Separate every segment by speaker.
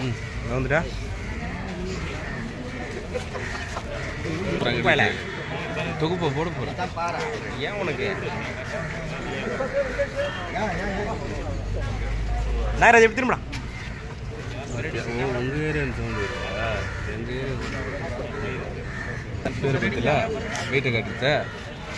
Speaker 1: ம் வந்துட்டா தொகுப்பை போட போகிறேன் ஏன் உனக்கு நாகராஜ் எப்படி திரும்பலாம் உங்கள் ஏரியான்னு சவுண்டு எங்கள் பற்றில வெயிட்டை காட்டுத்த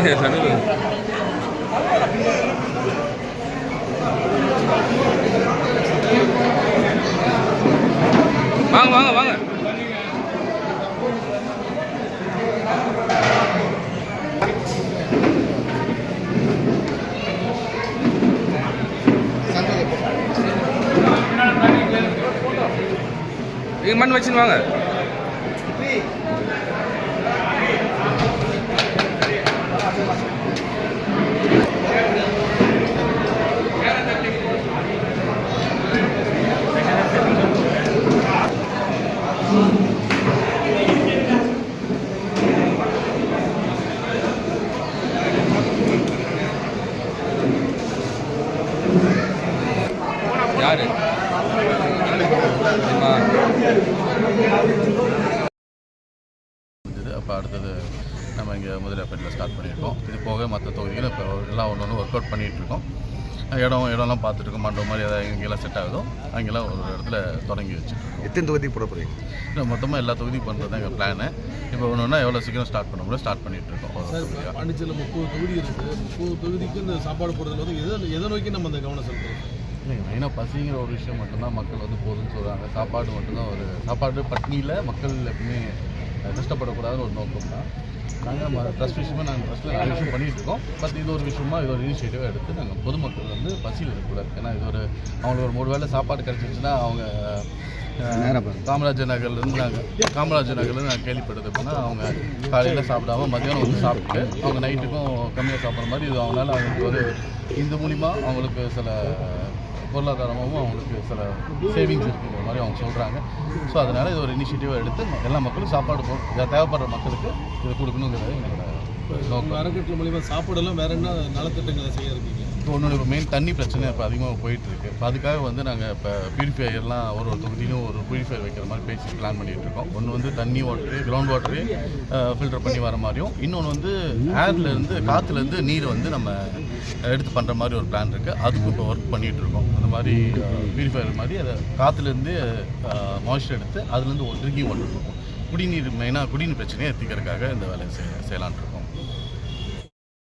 Speaker 1: சுரேஷுக்கு போனாக்கா தமிழ் வாங்க வாங்க வாங்க. இங்க மண் வச்சுன்னு வாங்க.
Speaker 2: அப்போ அடுத்தது நம்ம இங்கே முதலியாப்பேட்டில் ஸ்டார்ட் பண்ணியிருக்கோம். இது போக மற்ற தொகுதிகள் இப்போ எல்லாம் ஒன்று ஒன்று ஒர்க் அவுட் பண்ணிகிட்டு இருக்கோம் இடம் இடம்லாம் பார்த்துட்டு இருக்கோம் மண்டபம் மாதிரி எதாவது எங்கெல்லாம் செட் ஆகுதோ அங்கெல்லாம் ஒரு இடத்துல தொடங்கி வச்சுருக்கோம்
Speaker 3: எத்தனை தொகுதி போட போகிறீங்க
Speaker 2: இல்லை மொத்தமாக எல்லா தொகுதியும் பண்ணுறது தான் எங்கள் பிளானு இப்போ ஒன்று ஒன்றா எவ்வளோ சீக்கிரம் ஸ்டார்ட் பண்ண முடியும் ஸ்டார்ட் பண்ணிகிட்டு இருக்கோம்.
Speaker 4: பாண்டிச்சேரியில் முப்பது தொகுதி இருக்குது முப்பது தொகுதிக்கு இந்த சாப்பாடு போடுறதுல வந்து எதை எதை நோக்கி நம்ம அந்த கவனம் செலுத்துறோம்?
Speaker 2: இல்லைங்க மெயினாக பசிங்கிற ஒரு விஷயம் மட்டும்தான் மக்கள் வந்து போதும்னு சொல்கிறாங்க சாப்பாடு மட்டும்தான் ஒரு சாப்பாடு பட்னியில் மக்கள் எப்பவுமே கஷ்டப்படக்கூடாதுன்னு ஒரு நோக்கம் தான். நாங்கள் ட்ரஸ்ட் விஷயமா நாங்கள் ட்ரஸ்ட்டில் நிறைய விஷயம் பண்ணிட்டு இருக்கோம் பட் இது ஒரு விஷயமா இது ஒரு இனிஷியேட்டிவாக எடுத்து நாங்கள் பொதுமக்கள் வந்து பசியில் இருக்கக்கூடாது. ஏன்னா இது ஒரு அவங்களுக்கு ஒரு மூணு வேளை சாப்பாடு கிடச்சிருச்சுன்னா அவங்க காமராஜர் நகர்லேருந்து நாங்கள் காமராஜர் நகர்லேருந்து நாங்கள் கேள்விப்பட்டது அப்படின்னா அவங்க காலையில் சாப்பிடாம மத்தியானம் வந்து சாப்பிட்டு அவங்க நைட்டுக்கும் கம்மியாக சாப்பிட்ற மாதிரி இது அவங்களால அவங்களுக்கு ஒரு இந்த மூலிமா அவங்களுக்கு சில பொருளாதாரமாகவும் அவங்களுக்கு சில சேவிங்ஸ் இருக்கிற மாதிரி அவங்க சொல்கிறாங்க ஸோ அதனால் இது ஒரு இனிஷியேட்டிவாக எடுத்து எல்லா மக்களும் சாப்பாடு போ தேவைப்படுற மக்களுக்கு இது கொடுக்கணுங்கிறது எங்களோட நோக்கம்.
Speaker 4: அறக்கட்டளை மூலிமா சாப்பாடெல்லாம் வேற என்ன நலத்திட்டங்களை செய்ய இருக்கீங்க?
Speaker 2: இப்போ ஒன்று மெயின் தண்ணி பிரச்சனை இப்போ அதிகமாக போயிட்டு இருக்கு இப்போ அதுக்காக வந்து நாங்கள் இப்போ பியூரிஃபையர்லாம் ஒரு ஒரு தொகுதியிலும் ஒரு பியூரிஃபையர் வைக்கிற மாதிரி பேசி பிளான் பண்ணிட்டு இருக்கோம். ஒன்று வந்து தண்ணி வாட்டரு கிரவுண்ட் வாட்டரு ஃபில்டர் பண்ணி வர மாதிரியும். இன்னொன்று வந்து ஏர்லேருந்து காற்றுலேருந்து நீர் வந்து நம்ம எடுத்து பண்ணுற மாதிரி ஒரு பிளான் இருக்குது அதுக்கும் இப்போ ஒர்க் பண்ணிகிட்டு இருக்கோம். அந்த மாதிரி பியூரிஃபையர் மாதிரி அதை காற்றுலேருந்து மாய்ஸ்டர் எடுத்து அதுலேருந்து ஒரு ட்ரிங்கிங் வாட்டர் இருக்கும் குடிநீர் மெயினாக குடிநீர் பிரச்சனையை எத்திக்கிறதுக்காக இந்த வேலையை செய்ய செய்யலான்ட்டு இருக்கோம்.